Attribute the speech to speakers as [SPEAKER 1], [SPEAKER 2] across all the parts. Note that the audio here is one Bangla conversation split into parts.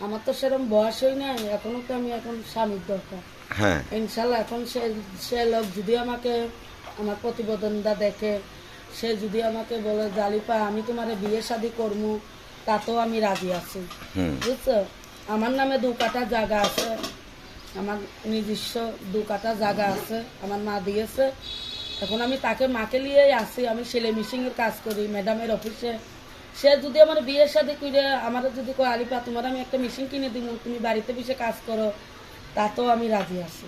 [SPEAKER 1] আমার তো সেরকম বয়স হয় না এখনও তো আমি এখন স্বামীর দরকার?
[SPEAKER 2] হ্যাঁ।
[SPEAKER 1] ইনশাল্লাহ এখন সে সে লোক যদি আমাকে আমার প্রতিবেদনটা দেখে সে যদি আমাকে বলে জালিপা আমি তোমার বিয়ে শাদি করব তাতেও আমি রাজি আছি। বুঝছ? আমার নামে দু কাটা জায়গা আছে আমার নিজস্ব দু কাটা জায়গা আছে আমার মা দিয়েছে। এখন আমি তাকে মাকে নিয়েই আসি আমি সেলে মিশিংয়ের কাজ করি ম্যাডামের অফিসে সে যদি আমার বিয়ের সাথে করে আমার যদি কয় আলিপা তোমার আমি একটা মেশিন কিনে দিব তুমি বাড়িতে বসে কাজ করো তাতেও আমি রাজি আছি।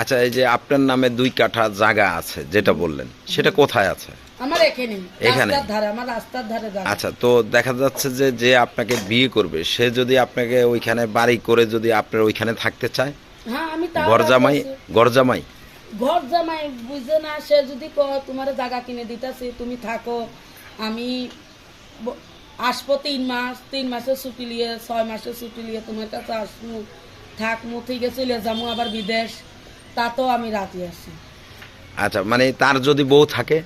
[SPEAKER 2] আচ্ছা এই যে আপনার নামে দুই কাঠা জায়গা আছে যেটা বললেন সেটা কোথায় আছে?
[SPEAKER 1] আমার এখানে
[SPEAKER 2] এখানে?
[SPEAKER 1] ধারে আমার রাস্তার ধারে
[SPEAKER 2] আচ্ছা তো দেখা যাচ্ছে যে যে আপনাকে বিয়ে করবে সে যদি আপনাকে ওইখানে বাড়ি করে যদি আপনার ওইখানে থাকতে চায়?
[SPEAKER 1] হ্যাঁ আমি তাও
[SPEAKER 2] গরজামাই
[SPEAKER 1] রাজি আছি।
[SPEAKER 2] গরজামাই
[SPEAKER 1] ঘর জামাই বুঝে না সে যদি কয় তোমার জায়গা কিনে দিতেছি তুমি থাকো আমি আসব তিন মাস তিন মাসের ছুটি নিয়ে ছয় মাসের ছুটি নিয়ে তোমার কাছে আসব থাকমু ঠিক আছে চলে যাব আবার বিদেশ। তাতেও আমি রাতে আসি
[SPEAKER 2] আচ্ছা মানে তার যদি বউ থাকে?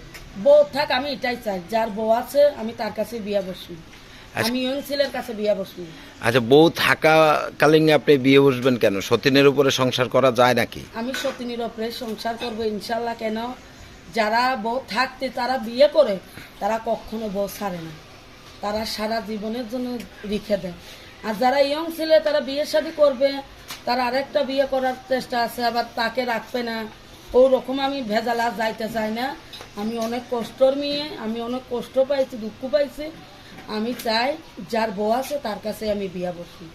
[SPEAKER 1] বউ থাক আমি এটাই চাই যার বউ আছে আমি তার কাছে বিয়ে বসবো।
[SPEAKER 2] আচ্ছা।
[SPEAKER 1] আমি ইয়ং ছেলের কাছে বিয়ে বসবো।
[SPEAKER 2] আচ্ছা বউ থাকা থাকাকালীন আপনি বিয়ে বসবেন কেন? সতীনের উপরে সংসার করা যায় নাকি?
[SPEAKER 1] আমি সতীনের ওপরে সংসার করব ইনশাল্লাহ কেন? যারা বউ থাকতে তারা বিয়ে করে তারা কখনো বউ ছাড়ে না। তারা সারা জীবনের জন্য রেখে দেয়। আর যারা ইয়ং ছেলে তারা বিয়ে শাদী করবে। তারা আরেকটা বিয়ে করার চেষ্টা আছে আবার তাকে রাখবে না। ওরকম আমি ভেজালা যাইতে চাই না। আমি অনেক কষ্টর মেয়ে আমি অনেক কষ্ট পাইছি দুঃখ পাইছি। আমি চাই যার বউ আছে তার কাছে আমি বিয়া বসি।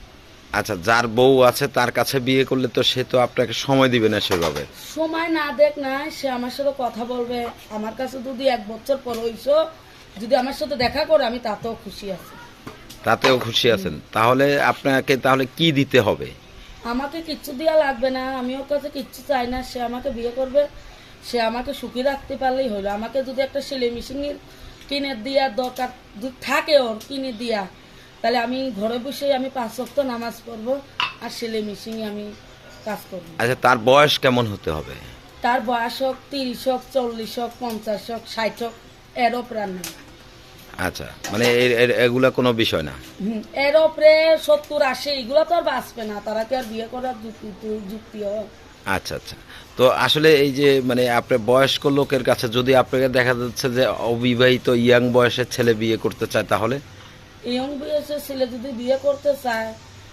[SPEAKER 2] আচ্ছা যার বউ আছে তার কাছে বিয়ে করলে তো সে তো আপনাকে সময় দিবে না সেভাবে।
[SPEAKER 1] সময় না দেখ না সে আমার সাথে কথা বলবে। আমার কাছে যদি এক বছর পর হইছো যদি আমার সাথে দেখা করে আমি তাতেও খুশি আছি।
[SPEAKER 2] তাতেও খুশি আছেন। তাহলে আপনাকে তাহলে কি দিতে হবে?
[SPEAKER 1] আমাকে কিচ্ছু দেওয়া লাগবে না। আমি ওর কাছে কিচ্ছু চাই না। সে আমাকে বিয়ে করবে। সে আমাকে সুখী রাখতে পারলেই হলো। আমাকে যদি একটা সেলাই মেশিন কিনে দেওয়ার দরকার যদি থাকে ওর কিনে দেওয়া তাহলে আমি ঘরে বসে আমি পাঁচ সপ্ত নামাজ পড়ব আর সেলাই মেশিনে আমি কাজ করব।
[SPEAKER 2] আচ্ছা তার বয়স কেমন হতে হবে?
[SPEAKER 1] তার বয়স হোক তিরিশ হোক চল্লিশ হোক পঞ্চাশ হোক ষাট হোক এরও প্রাণ নেই
[SPEAKER 2] আচ্ছা মানে এগুলা কোনো বিষয় না?
[SPEAKER 1] এর ওপরে সত্তর আশি এগুলো তো আর বাঁচবে না তারা কি আর বিয়ে করার যুক্তি যুক্তি হয়
[SPEAKER 2] আচ্ছা আচ্ছা। তো আসলে এই যে মানে আপনার বয়স্ক লোকের কাছে যদি আপনাকে দেখা যাচ্ছে যে অবিবাহিত ইয়াং বয়সের ছেলে বিয়ে করতে চায় তাহলে?
[SPEAKER 1] ইয়ং বয়সের ছেলে যদি বিয়ে করতে চায়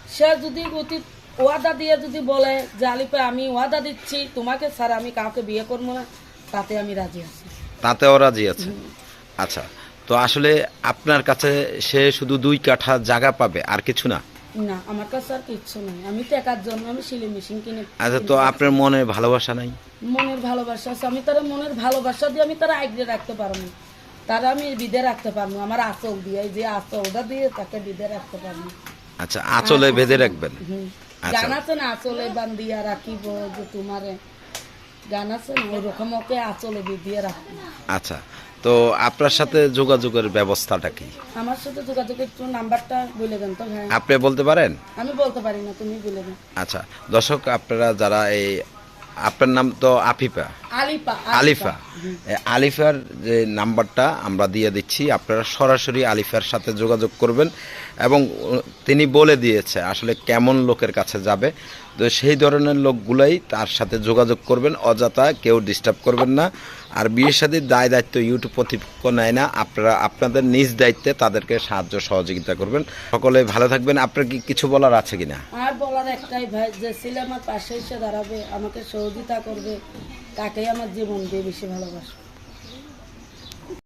[SPEAKER 1] সে যদি অতি ওয়াদা দিয়ে যদি বলে যে আলিপা আমি ওয়াদা দিচ্ছি তোমাকে স্যার আমি কাউকে বিয়ে করব না তাতে আমি রাজি আছি।
[SPEAKER 2] তাতেও রাজি আছে? আচ্ছা তো আসলে আপনার কাছে সে শুধু দুই কাঠা জায়গা পাবে আর কিছু না?
[SPEAKER 1] না আমার কাছে আর কিচ্ছু নেই। আমি টাকার জন্য আমি সিলাই মেশিন কিনে
[SPEAKER 2] আচ্ছা তো আপনার মনে ভালোবাসা নাই?
[SPEAKER 1] মনের ভালোবাসা আছে। আমি তারা মনের ভালোবাসা দিয়ে আমি তারা আগলে রাখতে পারব তারা আমি বিদে রাখতে পারব আমার আচল দিয়ে যে আচলটা দিয়ে তাকে বিদে রাখতে পারব
[SPEAKER 2] আচ্ছা আঁচলে বেঁধে রাখবেন?
[SPEAKER 1] হুম।
[SPEAKER 2] আচ্ছা।
[SPEAKER 1] গান আছে না আচলে বান্ধিয়া রাখিব যে তোমারে। গান আছে না ওরকম ওকে আচলে বিধিয়ে রাখব।
[SPEAKER 2] আচ্ছা। তো আপনার সাথে যোগাযোগের ব্যবস্থাটা কি?
[SPEAKER 1] আমার সাথে যোগাযোগের একটু নাম্বারটা বলে দেন তো হ্যাঁ
[SPEAKER 2] আপনি বলতে পারেন?
[SPEAKER 1] আমি বলতে পারি না তুমি বলে দেন।
[SPEAKER 2] আচ্ছা দর্শক আপনারা যারা এই আপনার নাম তো আফিফা। আলিফা আলিফার যে নাম্বারটা আমরা দিয়ে দিচ্ছি আপনারা সরাসরি আলিফার সাথে যোগাযোগ করবেন এবং তিনি বলে দিয়েছে আসলে কেমন লোকের কাছে যাবে। তো সেই ধরনের লোকগুলাই তার সাথে যোগাযোগ করবেন অযথা কেউ ডিস্টার্ব করবেন না। আর বিয়ের সাথে দায় দায়িত্ব ইউটিউব কর্তৃপক্ষ নেয় না আপনারা আপনাদের নিজ দায়িত্বে তাদেরকে সাহায্য সহযোগিতা করবেন। সকলে ভালো থাকবেন। আপনার কি কিছু বলার আছে কিনা?
[SPEAKER 1] আর বলার একটাই ভাই যে ছেলে আমার পাশে এসে দাঁড়াবে আমাকে সহযোগিতা করবে। তাকেই আমার জীবন দিয়ে বেশি ভালোবাসবে